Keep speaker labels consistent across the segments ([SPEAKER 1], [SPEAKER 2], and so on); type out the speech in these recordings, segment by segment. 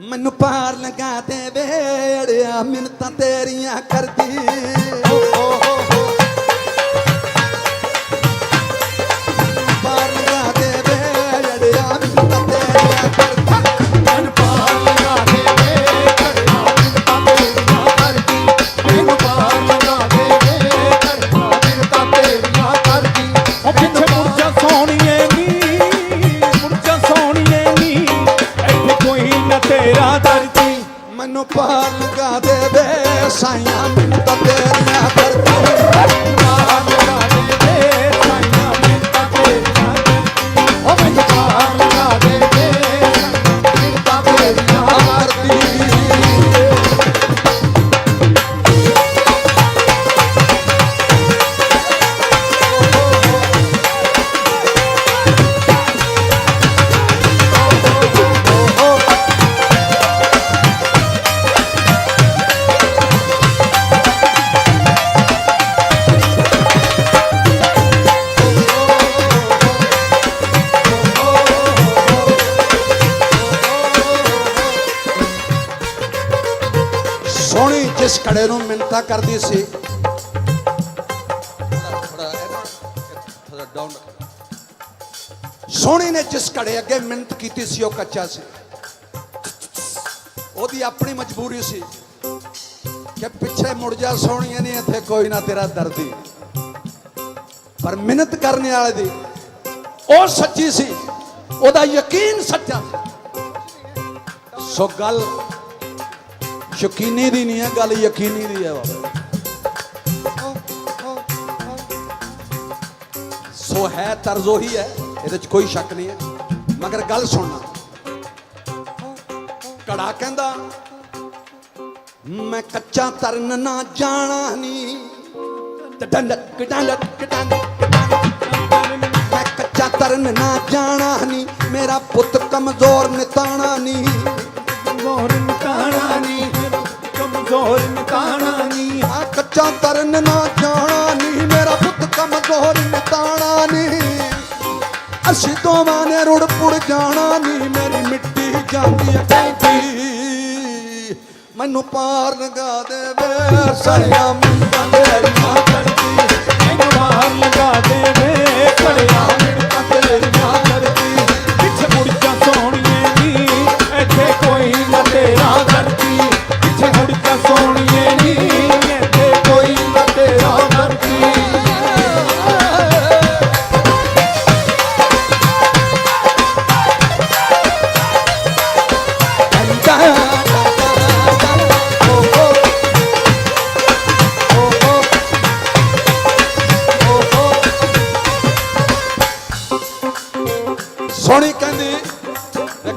[SPEAKER 1] ਮੈਨੂੰ ਪਾਰ ਲਗਾ ਦੇ ਵੇੜਿਆ ਮਿੰਤਾਂ ਤੇਰੀਆਂ ਕਰਦੀ। ਜਿਸ ਨੂੰ ਮਿੰਤਾ ਕਰਦੀ ਸੀ। ਸੋਹਣੀ ਨੇ ਜਿਸ ਕੜੇ ਅੱਗੇ ਮਿੰਤ ਕੀਤੀ ਸੀ, ਉਹ ਕੱਚਾ ਸੀ। ਉਹਦੀ ਆਪਣੀ ਮਜਬੂਰੀ ਸੀ ਕਿ ਪਿੱਛੇ ਮੁੜ ਜਾ ਸੋਹਣੀਏ ਨਹੀਂ ਇੱਥੇ ਕੋਈ ਨਾ ਤੇਰਾ ਦਰਦੀ। ਪਰ ਮਿਹਨਤ ਕਰਨ ਵਾਲੇ ਦੀ ਉਹ ਸੱਚੀ ਸੀ, ਉਹਦਾ ਯਕੀਨ ਸੱਚਾ ਸੀ। ਸੋ ਗੱਲ ਯਕੀਨੀ ਦੀ ਨਹੀਂ ਹੈ, ਗੱਲ ਯਕੀਨੀ ਦੀ ਹੈ ਬਾਬਾ ਸੋ ਹੈ ਤਰਜ਼ ਉਹੀ ਹੈ, ਇਹਦੇ ਚ ਕੋਈ ਸ਼ੱਕ ਨਹੀਂ ਹੈ। ਮਗਰ ਗੱਲ ਸੁਣਨਾ ਕੜਾ ਕਹਿੰਦਾ, ਮੈਂ ਕੱਚਾ ਤਰਨ ਨਾ ਜਾਣਾ ਨਹੀਂ ਡੰਡਕ ਡੰਡਕ ਡੰਡਕ ਮੈਂ ਕੱਚਾ ਤਰਨ ਨਾ ਜਾਣਾ ਨਹੀਂ ਮੇਰਾ ਪੁੱਤ ਕਮਜ਼ੋਰ ਨਿਤਾਣਾ ਨਹੀਂ
[SPEAKER 2] ਕਮਜ਼ੋਰ ਨਿਤਾਣਾ ਨੀ। ਕਮਜ਼ੋਰ ਨਿਤਾਣਾ ਨੀ।
[SPEAKER 1] ਆ ਕੱਚਾ ਤਰਨ ਨਾ ਜਾਣਾ ਨਹੀਂ ਮੇਰਾ ਪੁੱਤ ਕਮਜ਼ੋਰ ਨਿਤਾਣਾ ਨਹੀਂ ਅਸੀਂ ਦੋਵਾਂ ਨੇ ਰੁੜ ਪੁੜ ਜਾਣਾ ਨਹੀਂ ਮੇਰੀ ਮਿੱਟੀ ਜਾਂਦੀ ਕਹਿੰਦੀ ਮੈਨੂੰ ਪਾਰ ਲਗਾ ਦੇ ਵੇ ਸਾਰੀਆਂ ਮਿੰਟਾਂ ਤੇਰੀਆਂ ਕਰਦੀ
[SPEAKER 2] ਮੈਨੂੰ ਮਾਰ ਲਗਾ ਦੇ ਵੇ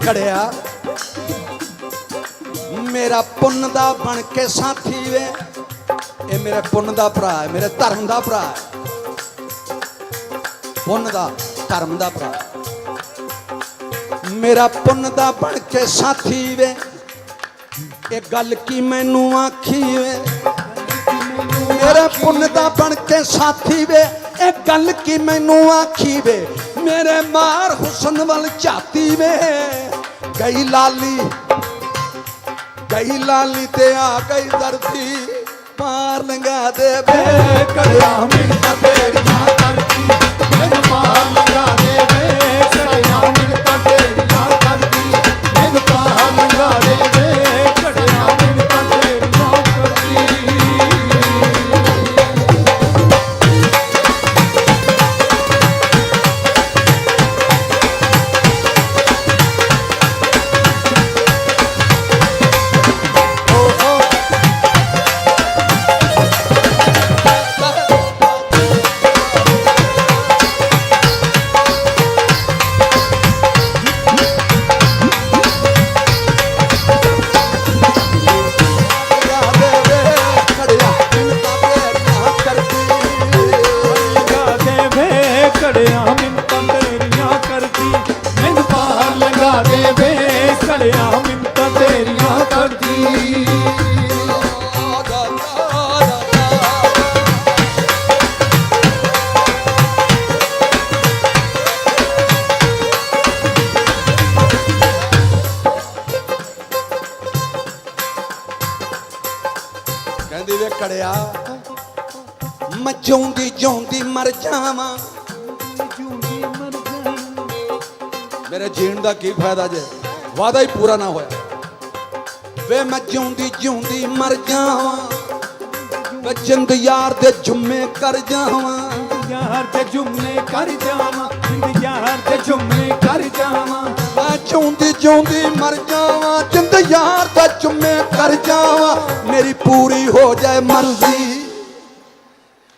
[SPEAKER 1] ਖੜਿਆ। ਮੇਰਾ ਪੁੰਨ ਦਾ ਬਣ ਕੇ ਸਾਥੀ ਵੇ। ਇਹ ਮੇਰਾ ਪੁੰਨ ਦਾ ਭਰਾ ਹੈ, ਮੇਰੇ ਧਰਮ ਦਾ ਭਰਾ ਹੈ। ਪੁੰਨ ਦਾ, ਧਰਮ ਦਾ ਭਰਾ ਮੇਰਾ ਪੁੰਨ ਦਾ ਬਣ ਕੇ ਸਾਥੀ ਵੇ। ਇਹ ਗੱਲ ਕੀ ਮੈਨੂੰ ਆਖੀ ਵੇ? ਮੇਰੇ ਪੁੰਨ ਦਾ ਬਣ ਕੇ ਸਾਥੀ ਵੇ। ਇਹ ਗੱਲ ਕੀ ਮੈਨੂੰ ਆਖੀ ਵੇ? ਮੇਰੇ ਮਾਰ ਹੁਸਨ ਵੱਲ ਝਾਤੀ ਵੇ। ਗਈ ਲਾਲੀ ਗਈ ਲਾਲੀ ਤੇ ਆ ਗਈ ਧਰਤੀ। ਪਾਰ ਲੰਗਾ ਦੇ ਵੇ ਕੜਿਆ ਮਿੰਟਾਂ ਜਿਉਂਦੀ ਜਿਉਂਦੀ ਮਰ ਜਾਵਾਂ।
[SPEAKER 2] ਜੂੰਦੀ ਮਰ ਜਾਵਾਂ
[SPEAKER 1] ਮੇਰੇ ਜੀਣ ਦਾ ਕੀ ਫਾਇਦਾ ਜੇ? ਵਾਦਾ ਹੀ ਪੂਰਾ ਨਾ ਹੋਇਆ। ਵੇ ਮੈਂ ਜਿਉਂਦੀ ਜਿਉਂਦੀ ਮਰ ਜਾਵਾਂ। ਵੇ ਜਿੰਦ ਯਾਰ ਦੇ ਜੁੰਮੇ ਕਰ ਜਾਵਾਂ
[SPEAKER 2] ਯਾਰ ਤੇ ਜੁਮਲੇ ਕਰ ਜਾਵਾਂ ਜਿੰਦ ਯਾਰ ਤੇ ਜੁਮਲੇ ਕਰ ਜਾਵਾਂ।
[SPEAKER 1] ਮੈਂ ਜਿਉਂਦੀ ਜਿਉਂਦੀ ਮਰ ਜਾਵਾਂ। ਜਿੰਦ ਯਾਰ ਦਾ ਜੁੰਮੇ ਕਰ ਜਾਵਾਂ। ਮੇਰੀ ਪੂਰੀ ਹੋ ਜਾਏ ਮਰਜ਼ੀ।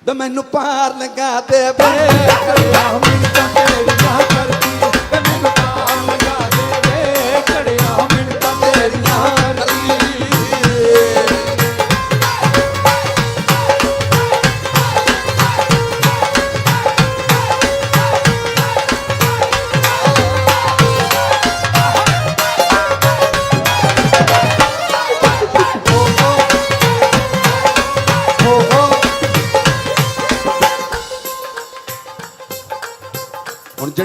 [SPEAKER 1] ਵੇ ਮੈਨੂੰ ਪਾਰ ਲਗਾ ਦੇ ਵੇ।
[SPEAKER 2] ਕੜਿਆ ਮਿੰਟਾਂ ਤੇਰੀਆਂ ਕਰਦੀ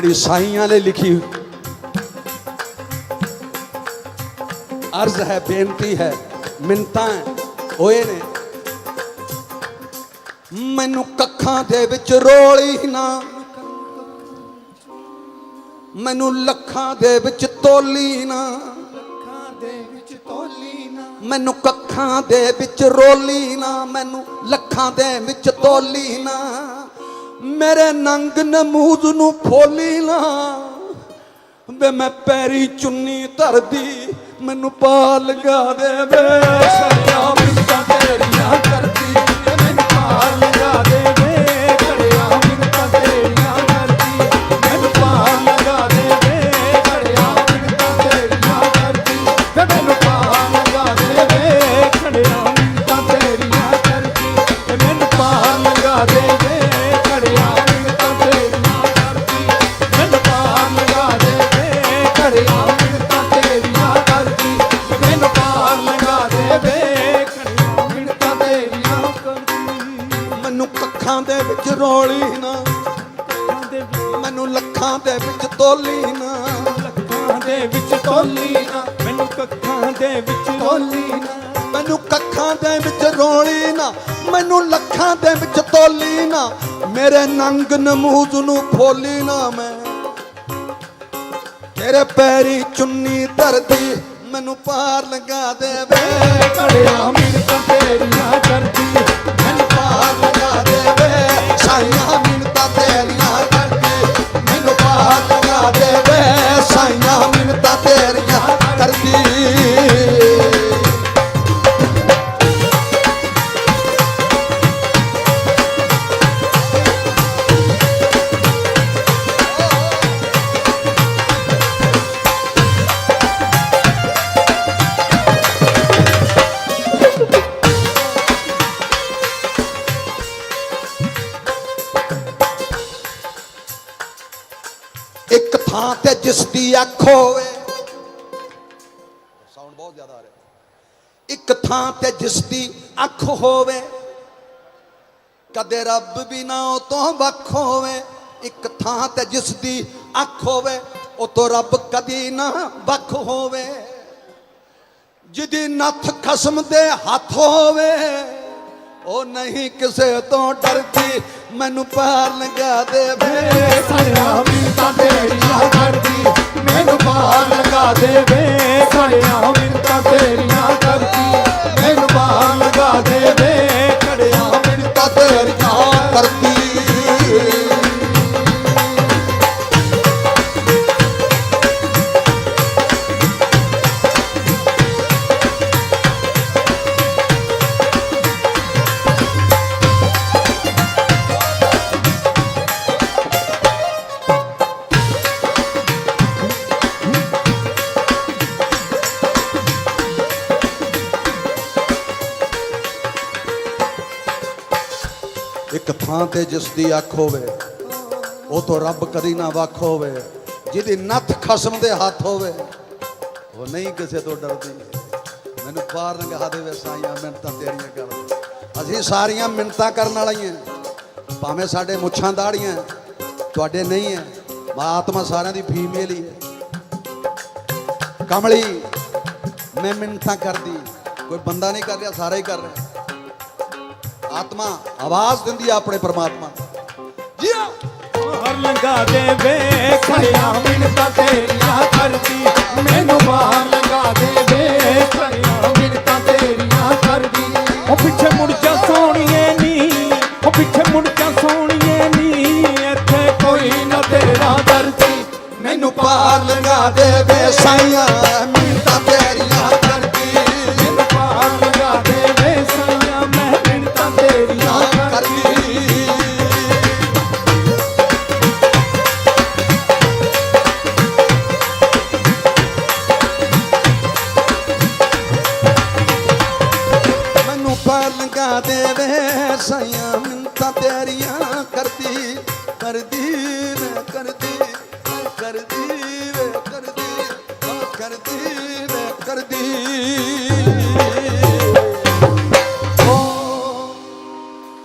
[SPEAKER 1] ਜਿਹੜੀ ਸਾਈਆਂ ਨੇ ਲਿਖੀ ਅਰਜ਼ ਹੈ, ਬੇਨਤੀ ਹੈ ਮਿੰਤਾਂ ਹੋਏ ਨੇ। ਮੈਨੂੰ ਕੱਖਾਂ ਦੇ ਵਿੱਚ ਰੋਲੀ ਨਾ। ਮੈਨੂੰ ਲੱਖਾਂ ਦੇ ਵਿੱਚ ਤੋਲੀ ਨਾ
[SPEAKER 2] ਲੱਖਾਂ ਦੇ ਵਿੱਚ ਤੋਲੀ ਨਾ।
[SPEAKER 1] ਮੈਨੂੰ ਕੱਖਾਂ ਦੇ ਵਿੱਚ ਰੋਲੀ ਨਾ। ਮੈਨੂੰ ਲੱਖਾਂ ਦੇ ਵਿੱਚ ਤੋਲੀ ਨਾ। ਮੇਰੇ ਨੰਗ ਨਮੂਦ ਨੂੰ ਫੋਲੀ ਨਾ ਵੇ ਮੈਂ ਪੈਰੀ ਚੁੰਨੀ ਧਰਦੀ, ਮੈਨੂੰ ਪਾ ਲਗਾ ਦੇ ਵੇ
[SPEAKER 2] ਕੜਿਆ ਮਿੰਟਾਂ ਤੇਰੀਆਂ ਕਰਦੀ
[SPEAKER 1] ਰੋਲੀ ਨਾ। ਮੈਨੂੰ ਲੱਖਾਂ ਦੇ ਵਿੱਚ ਤੋਲੀ ਨਾ।
[SPEAKER 2] ਲੱਖਾਂ ਦੇ ਵਿੱਚ ਤੋਲੀ ਨਾ। ਮੈਨੂੰ ਕੱਖਾਂ ਦੇ ਵਿੱਚ ਤੋਲੀ ਨਾ।
[SPEAKER 1] ਮੈਨੂੰ ਕੱਖਾਂ ਦੇ ਵਿੱਚ ਰੋਲੀ ਨਾ। ਮੈਨੂੰ ਲੱਖਾਂ ਦੇ ਵਿੱਚ ਤੋਲੀ ਨਾ। ਮੇਰੇ ਨੰਗ ਨਮੂਦ ਨੂੰ ਫੋਲੀ ਨਾ ਮੈਂ। ਤੇਰੇ ਪੈਰੀ ਚੁੰਨੀ ਧਰਦੀ ਮੈਨੂੰ ਪਾਰ ਲਗਾ ਦੇ ਵੇ
[SPEAKER 2] ਕੜਿਆ ਮਿੰਟਾਂ ਤੇਰੀਆਂ ਕਰਦੀ।
[SPEAKER 1] ਮੈਨੂੰ ਪਾਰ ਲਗਾ ਦੇ ਇੱਕ ਥਾਂ ਤੇ ਜਿਸ ਦੀ ਅੱਖ ਹੋਵੇ। ਸਾਊਂਡ ਬਹੁਤ ਜ਼ਿਆਦਾ ਆ ਰਿਹਾ। ਇੱਕ ਥਾਂ ਤੇ ਜਿਸ ਦੀ ਅੱਖ ਹੋਵੇ, ਕਦੇ ਰੱਬ ਵੀ ਉਹ ਤੋਂ ਵੱਖ ਹੋਵੇ। ਇੱਕ ਥਾਂ ਤੇ ਜਿਸ ਦੀ ਅੱਖ ਹੋਵੇ, ਉਹ ਤੋਂ ਰੱਬ ਕਦੀ ਨਾ ਵੱਖ ਹੋਵੇ। ਜਿਹਦੀ ਨੱਥ ਖਸਮ ਦੇ ਹੱਥ ਹੋਵੇ, ਉਹ ਨਹੀਂ ਕਿਸੇ ਤੋਂ ਡਰਦੀ। ਮੈਨੂੰ ਪਾਰ ਲਗਾ ਦੇ ਵੇ।
[SPEAKER 2] ਸਾਰਿਆ ਮਿੰਟਾਂ ਤੇਰੀਆਂ ਕਰਦੀ ਮੈਨੂੰ ਪਾਰ ਲਗਾ ਦੇ ਵੇ। ਸਾਰਿਆ ਮਿੰਟਾਂ ਤੇਰੀਆਂ ਕਰਦੀ ਮੈਨੂੰ ਪਾਰ ਲਗਾ ਦੇ ਵੇ।
[SPEAKER 1] ਥਾਂ ਤੇ ਜਿਸ ਦੀ ਅੱਖ ਹੋਵੇ, ਉਹ ਤੋਂ ਰੱਬ ਕਦੀ ਨਾ ਵੱਖ ਹੋਵੇ, ਜਿਹਦੀ ਨੱਥ ਖਸਮ ਦੇ ਹੱਥ ਹੋਵੇ, ਉਹ ਨਹੀਂ ਕਿਸੇ ਤੋਂ ਡਰਦੀ। ਮੈਨੂੰ ਪਾਰ ਲੰਘਾ ਦੇਵੇ ਸਾਈਆਂ ਮਿੰਤਾਂ ਤੇਰੀਆਂ ਕਰ ਅਸੀਂ ਸਾਰੀਆਂ ਮਿੰਤਾਂ ਕਰਨ ਵਾਲੀਆਂ ਭਾਵੇਂ ਸਾਡੇ ਮੁੱਛਾਂ ਦਾੜੀਆਂ ਤੁਹਾਡੇ ਨਹੀਂ ਹੈ, ਮਾ ਆਤਮਾ ਸਾਰਿਆਂ ਦੀ ਫੀਮੇਲ ਹੀ ਹੈ। ਕਮਲੀ, ਮੈਂ ਮਿੰਤਾਂ ਕਰਦੀ। ਕੋਈ ਬੰਦਾ ਨਹੀਂ ਕਰ ਰਿਹਾ, ਸਾਰਾ ਹੀ ਕਰ ਰਿਹਾ। ਆਤਮਾ ਆਵਾਜ਼ ਦਿੰਦੀ ਆ ਆਪਣੇ ਪਰਮਾਤਮਾ। ਜੀ ਆ
[SPEAKER 2] ਬਾਹਰ ਲੰਘਾ ਦੇਵੇ ਖੜਿਆ ਮਿੰਨਤਾਂ ਤੇਰੀਆਂ ਕਰਦੀ।
[SPEAKER 3] ਮੈਨੂੰ ਬਾਹਰ ਲੰਘਾ ਦੇਵੇ ਖੜਿਆ ਮਿੰਨਤਾਂ ਤੇਰੀਆਂ ਕਰਦੀ।
[SPEAKER 2] ਉਹ ਪਿੱਛੇ ਮੁੜ ਜਾ ਸੋਣੀਏ ਨੀ ਉਹ ਪਿੱਛੇ ਮੁੜ ਜਾ ਸੋਣੀਏ ਨੀ। ਇੱਥੇ
[SPEAKER 3] ਕੋਈ ਨਾ ਤੇਰਾ ਦਰਦੀ।
[SPEAKER 1] ਮੈਨੂੰ ਪਾਰ ਲੰਘਾ ਦੇਵੇ ਸਾਈਆਂ ਪਾਰ ਲੰਘਾ ਦੇਵੇ